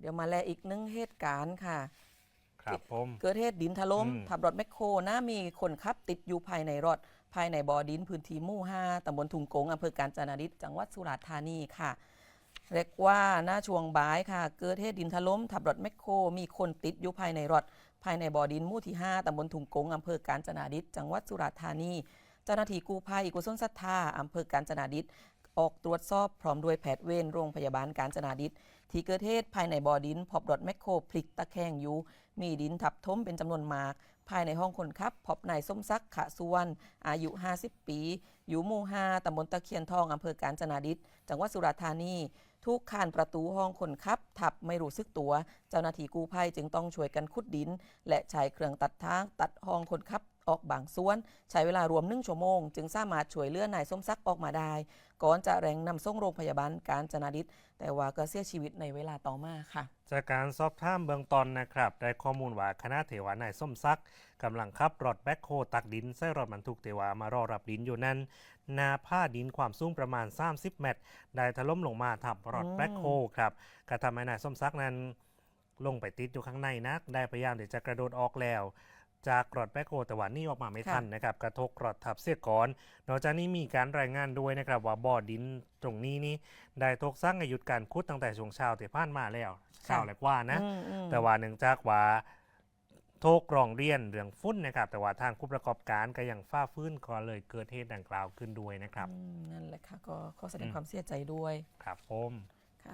เดี๋ยวมาแลอีกหนึ่งเหตุการณ์ค่ะ ครับผม เกิดเหตุดินถล่มอืม ทับรถแมคโครนะมีคนขับติดอยู่ภายในรถ ภายในบ่อดินพื้นที่หมู่5ตำบลถุงกงอำเภอกาญจนาดิษฐ์จังหวัดสุราษฎร์ธานีค่ะ เรียกว่าหน้าช่วงบ่ายค่ะ เกิดเหตุดินถล่มทับรถแมคโคร มีคนติดอยู่ภายในรถ ภายในบ่อดินหมู่ที่ 5ตำบลถุงกงอำเภอกาญจนาดิษฐ์จังหวัดสุราษฎร์ธานี เจ้าหน้าที่กู้ภัยกุศลศรัทธาอำเภอกาญจนาดิษฐ์ ออกตรวจสอบพร้อมด้วยแพทย์เวรโรงพยาบาลกาญจนาดิษฐ์ที่เกิดเหตุภายในบ่อดินพบรถแมคโครพลิกตะแคงอยู่ มีดินทับถมเป็นจำนวนมาก ภายในห้องคนขับพบนายส้มศักขะสุวรรณอายุ 50 ปี อยู่หมู่5ตำบลตะเคียนทองอำเภอกาญจนาดิษฐ์จังหวัดสุราษฎร์ธานีทุกคานประตูห้องคนขับ ทับไม่รู้สึกตัว เจ้าหน้าที่กู้ภัยจึงต้องช่วยกันขุดดิน และใช้เครื่องตัดทางตัดห้องคนขับ ออกบางส่วน ใช้เวลารวมหนึ่งชั่วโมง จึงสามารถช่วยเหลือนายส้มศักออกมาได้ ก่อนจะแรงนำส่งโรงพยาบาลกาญจนาดิษฐ์แต่ว่าก็เสียชีวิตในเวลาต่อมาค่ะ จากการสอบถามเบื้องต้นนะครับ ได้ข้อมูลว่าคณะเทวานายส้มซักกำลังขับรถแบ็คโฮตักดินใส่รถบรรทุกเทวามารอรับดินอยู่นั้น นาผ้าดินความสูงประมาณ 30 เมตร ได้ถล่มลงมาทับรถแบ็คโฮครับกระทำให้นายส้มซักนั้นลงไปติดอยู่ข้างในนัก ได้พยายามที่จะกระโดดออกแล้ว จากรถแบ็คโฮแต่ว่านี่ออกมาไม่ทันนะครับกระทบรถทับเสียก่อน นอกจากนี้มีการรายงานด้วยนะครับว่าบ่อดินตรงนี้นี่ได้ทกสร้างอายุดการขุดตั้งแต่ช่วงเช้าที่ผ่านมาแล้วเช้าแหลกว่านะอืมอืมแต่ว่าเนื่องจากว่าโทกรองเรียนเรื่องฟุ้นนะครับ แต่ว่าทางผู้ประกอบการก็ยังฝ้าฟื้นก็เลยเกิดเหตุดังกล่าวขึ้นด้วยนะครับอืมนั่นแหละค่ะก็ขอแสดงอืมความเสียใจด้วยครับผม